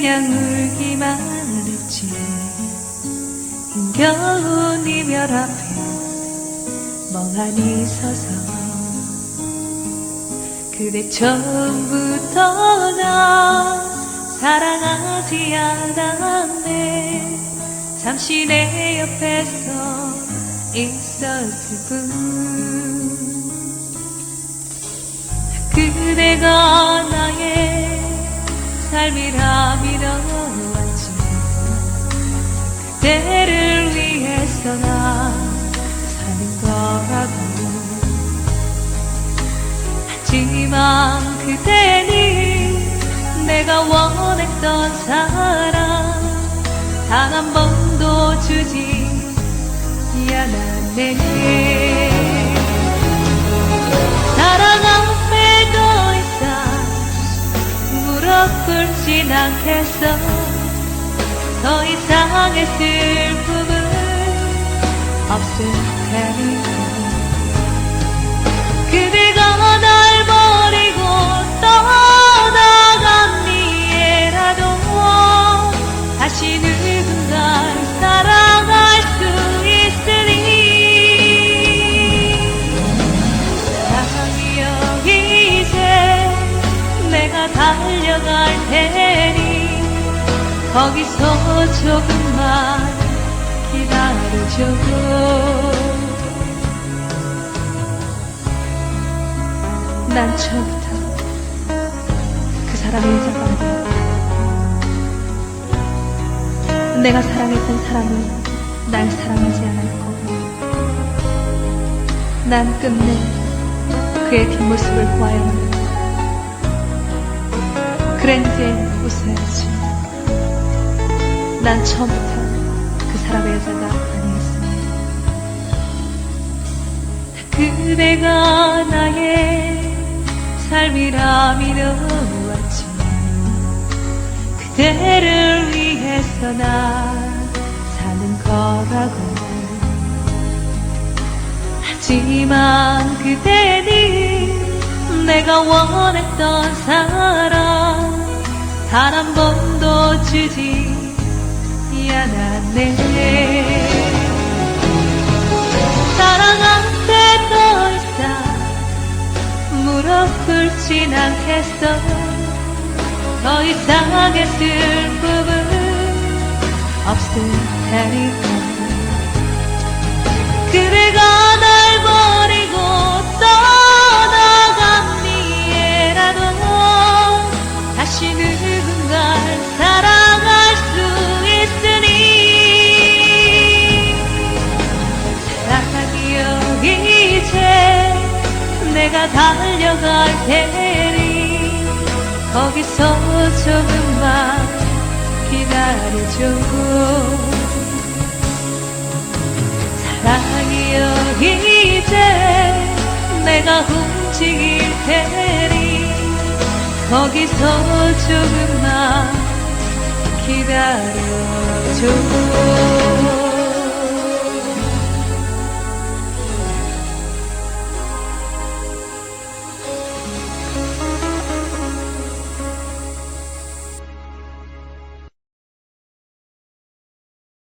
그냥 울기만 했지. 힘겨운 이별 앞에 멍하니 서서 그대 처음부터 나 사랑하지 않았네. 잠시 내 옆에서 있었을 뿐. 그대가 삶이라 믿어왔지 그대를 위해서 나 사는 거라고. 하지만 그대는 내가 원했던 사랑 단 한 번도 주지 않았네 꿇진 않겠어. 더 이상의 슬픔은 없을 테니까 달려갈 테니 거기서 조금만 기다려줘. 난 처음부터 그 사람의 여자가 내가 사랑했던 사람은 날 사랑하지 않았고. 난 끝내 그의 뒷모습을 보아야 한다. 그랜드에 웃어야지. 난 처음부터 그 사람의 여자가 아니었습니다. 그대가 나의 삶이라 믿어왔지. 그대를 위해서 나 사는 거라고. 하지만 그대는 내가 원했던 사랑 단 한 번도 주지 않았네. 사랑 앞에 더 이상 무릎 꿇진 않겠어. 더 이상의 슬픔은 없을 테니까. 그대가 날 버리고 떠나간 뒤에라도 다시 누 군가를 사랑할 수 있으니 사랑이여 이제 내가 달려갈 테니 거기서 조금만 기다려줘. 사랑이여 이제 내가 움직일 테니 거기서 조금만 기다려줘